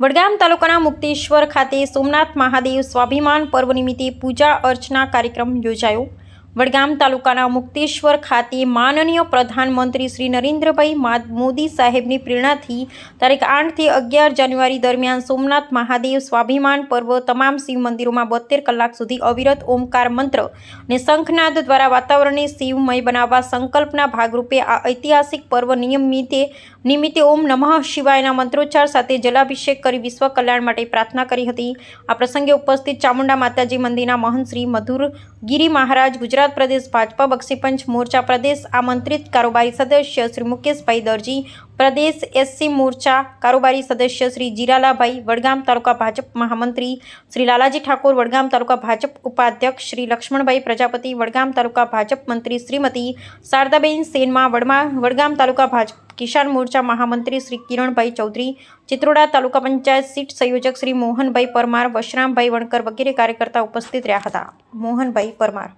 વડગામ તાલુકાના મુક્તેશ્વર ખાતે સોમનાથ મહાદેવ સ્વાભિમાન પર્વ નિમિત્તે પૂજા અર્ચના કાર્યક્રમ યોજાયો. વડગામ તાલુકાના મુક્તેશ્વર ખાતે માનનીય પ્રધાનમંત્રી શ્રી નરેન્દ્રભાઈ મોદી સાહેબની પ્રેરણાથી તારીખ આઠથી અગિયાર જાન્યુઆરી દરમિયાન સોમનાથ મહાદેવ સ્વાભિમાન પર્વ તમામ શિવ મંદિરોમાં બોતેર કલાક સુધી અવિરત ઓમકાર મંત્ર અને શંખનાદ દ્વારા વાતાવરણને શિવમય બનાવવા સંકલ્પના ભાગરૂપે આ ઐતિહાસિક પર્વ નિયમિતે, નિમિત્તે ઓમ નમઃ શિવાયના મંત્રોચ્ચાર સાથે જલાભિષેક કરી વિશ્વ કલ્યાણ માટે પ્રાર્થના કરી હતી. આ પ્રસંગે ઉપસ્થિત ચામુંડા માતાજી મંદિરના મહંત શ્રી મધુર ગિરી મહારાજ ગુજરાત પ્રદેશ ભાજપા બક્ષીપંચ મોરચા પ્રદેશ આમંત્રિત કારોબારી સદસ્ય શ્રી મુકેશભાઈ દરજી, પ્રદેશ એસસી મોરચા કારોબારી સદસ્ય શ્રી જીરાલાભાઈ વડગામ તાલુકા ભાજપ મહામંત્રી, શ્રી લાલાજી ઠાકોર વડગામ તાલુકા ભાજપ ઉપાધ્યક્ષ, શ્રી લક્ષ્મણભાઈ પ્રજાપતિ વડગામ તાલુકા ભાજપ મંત્રી શ્રીમતી શારદાબેન સેનમાં વડમા વડગામ તાલુકા ભાજપ કિસાન મોરચા મહામંત્રી શ્રી કિરણભાઈ ચૌધરી, ચિત્રોડા તાલુકા પંચાયત સીટ સંયોજક શ્રી મોહનભાઈ પરમાર, વશરામભાઈ વણકર વગેરે કાર્યકર્તા ઉપસ્થિત રહ્યા હતા. મોહનભાઈ પરમાર